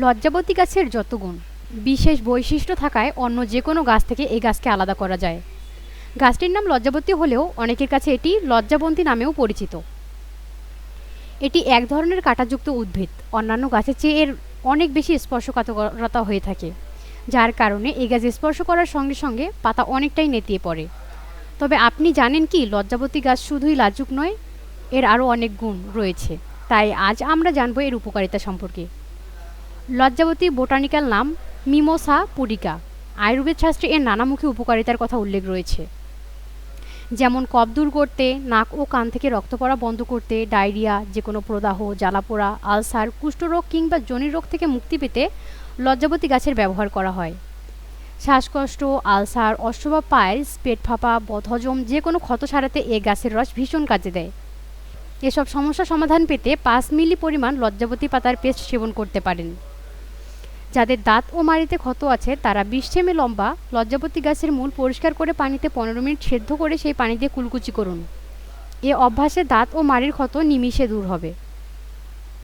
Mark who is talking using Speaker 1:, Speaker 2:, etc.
Speaker 1: লজ্জাবতী গাছের যত গুণ, বিশেষ বৈশিষ্ট্য থাকায় অন্য যে কোনো গাছ থেকে এই গাছকে আলাদা করা যায়। গাছটির নাম লজ্জাবতী হলেও অনেকের কাছে এটি লজ্জাবন্তী নামেও পরিচিত। এটি এক ধরনের কাঁটাযুক্ত উদ্ভিদ। অন্যান্য গাছের চেয়ে এর অনেক বেশি স্পর্শকাতরতা হয়ে থাকে, যার কারণে এই গাছ স্পর্শ করার সঙ্গে সঙ্গে পাতা অনেকটাই নেতিয়ে পড়ে। তবে আপনি জানেন কি, লজ্জাবতী গাছ শুধুই লাজুক নয়, এর আরও অনেক গুণ রয়েছে। তাই আজ আমরা জানব এর উপকারিতা সম্পর্কে। লজ্জাবতী বোটানিক্যাল নাম মিমোসা পুডিকা। আয়ুর্বেদ শাস্ত্রে এর নানামুখী উপকারিতার কথা উল্লেখ রয়েছে। যেমন কফ দূর করতে, নাক ও কান থেকে রক্ত পড়া বন্ধ করতে, ডায়রিয়া যে কোনো প্রদাহ জ্বালাপোড়া আলসার, কুষ্ঠরোগ কিংবা জনির রোগ থেকে মুক্তি পেতে লজ্জাবতী গাছের ব্যবহার করা হয়। শ্বাসকষ্ট, আলসার অশ্বভাব পায়েস পেট ফাঁপা, বদহজম যে কোনো ক্ষত সারাতে এ গাছের রস ভীষণ কাজে দেয়। এসব সমস্যা সমাধান পেতে পাঁচ মিলি পরিমাণ লজ্জাবতী পাতার পেস্ট সেবন করতে পারেন। যাদের দাঁত ও মাড়িতে ক্ষত আছে, তারা বিশ সেমি লম্বা লজ্জাপতি গাছের মূল পরিষ্কার করে পানিতে পনেরো মিনিট সেদ্ধ করে সেই পানি দিয়ে কুলকুচি করুন। এ অভ্যাসে দাঁত ও মাড়ির ক্ষত নিমিষে দূর হবে।